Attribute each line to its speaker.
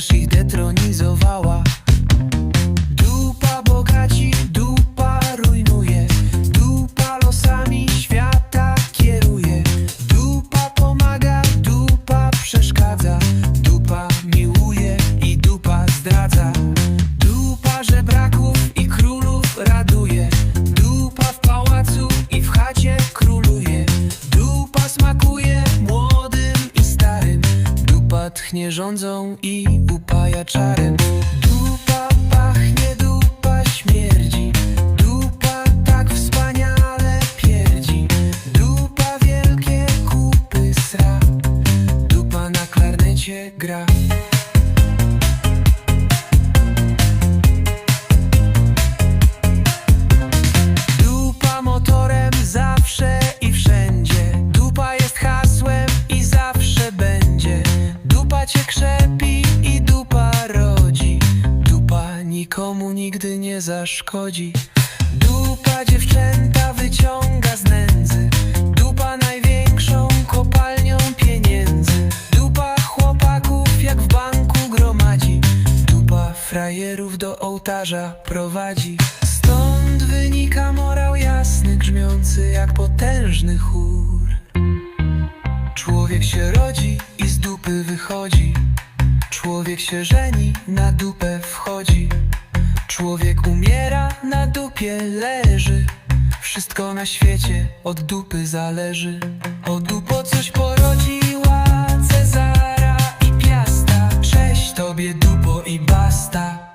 Speaker 1: też ich detronizowała Dupa tchnie rządzą i upaja czarem Dupa pachnie, dupa śmierdzi. Dupa tak wspaniale pierdzi. Dupa wielkie kupy sra. Dupa na klarnecie gra zaszkodzi. Dupa dziewczęta wyciąga z nędzy. Dupa największą kopalnią pieniędzy. Dupa chłopaków jak w banku gromadzi. Dupa frajerów do ołtarza prowadzi. Stąd wynika morał jasny, grzmiący jak potężny chór. Człowiek się rodzi i z dupy wychodzi. Człowiek się żeni, na dupę wchodzi Człowiek umiera, na dupie leży. Wszystko na świecie od dupy zależy. O dupo coś porodziła Cezara i Piasta. Cześć tobie dupo i basta.